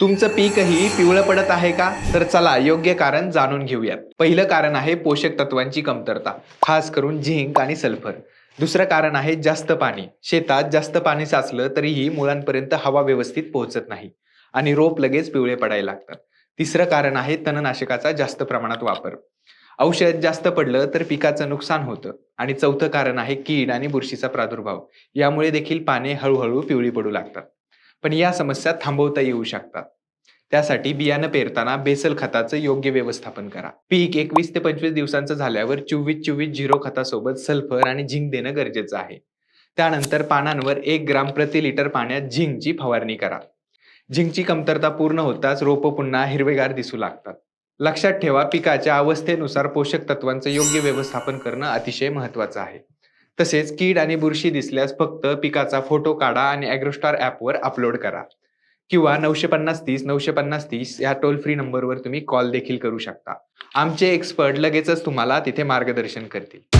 तुमचं पीकही पिवळं पडत आहे का? तर चला योग्य कारण जाणून घेऊयात. पहिलं कारण आहे पोषक तत्वांची कमतरता खास करून झिंक आणि सल्फर. दुसरं कारण आहे जास्त पाणी. शेतात जास्त पाणी साचलं तरीही मुळांपर्यंत हवा व्यवस्थित पोहोचत नाही आणि रोप लगेच पिवळे पडायला लागतात. तिसरं कारण आहे तणनाशकाचा जास्त प्रमाणात वापर. औषध जास्त पडलं तर पिकाचं नुकसान होतं आणि चौथं कारण आहे कीड आणि बुरशीचा प्रादुर्भाव. यामुळे देखील पाने हळूहळू पिवळी पडू लागतात. पण या समस्या थांबवता येऊ शकतात. त्यासाठी बियाणं पेरताना बेसल खताचं योग्य व्यवस्थापन करा. पीक एकवीस ते पंचवीस दिवसांचं झाल्यावर चोवीस चोवीस झिरो खतासोबत सल्फर आणि झिंक देणं गरजेचं आहे. त्यानंतर पानांवर एक ग्राम प्रति लिटर पाण्यात झिंकची फवारणी करा. झिंकची कमतरता पूर्ण होताच रोपं पुन्हा हिरवेगार दिसू लागतात. लक्षात ठेवा पिकाच्या अवस्थेनुसार पोषक तत्वांचं योग्य व्यवस्थापन करणं अतिशय महत्वाचं आहे. तसेच कीड आणि बुरशी दिसल्यास फक्त पिकाचा फोटो काढा आणि अॅग्रोस्टार ॲपवर अपलोड करा. किंवा नऊशे पन्नास तीस नऊशे पन्नास तीस या टोल फ्री नंबरवर तुम्ही कॉल देखील करू शकता. आमचे एक्सपर्ट लगेचच तुम्हाला तिथे मार्गदर्शन करतील.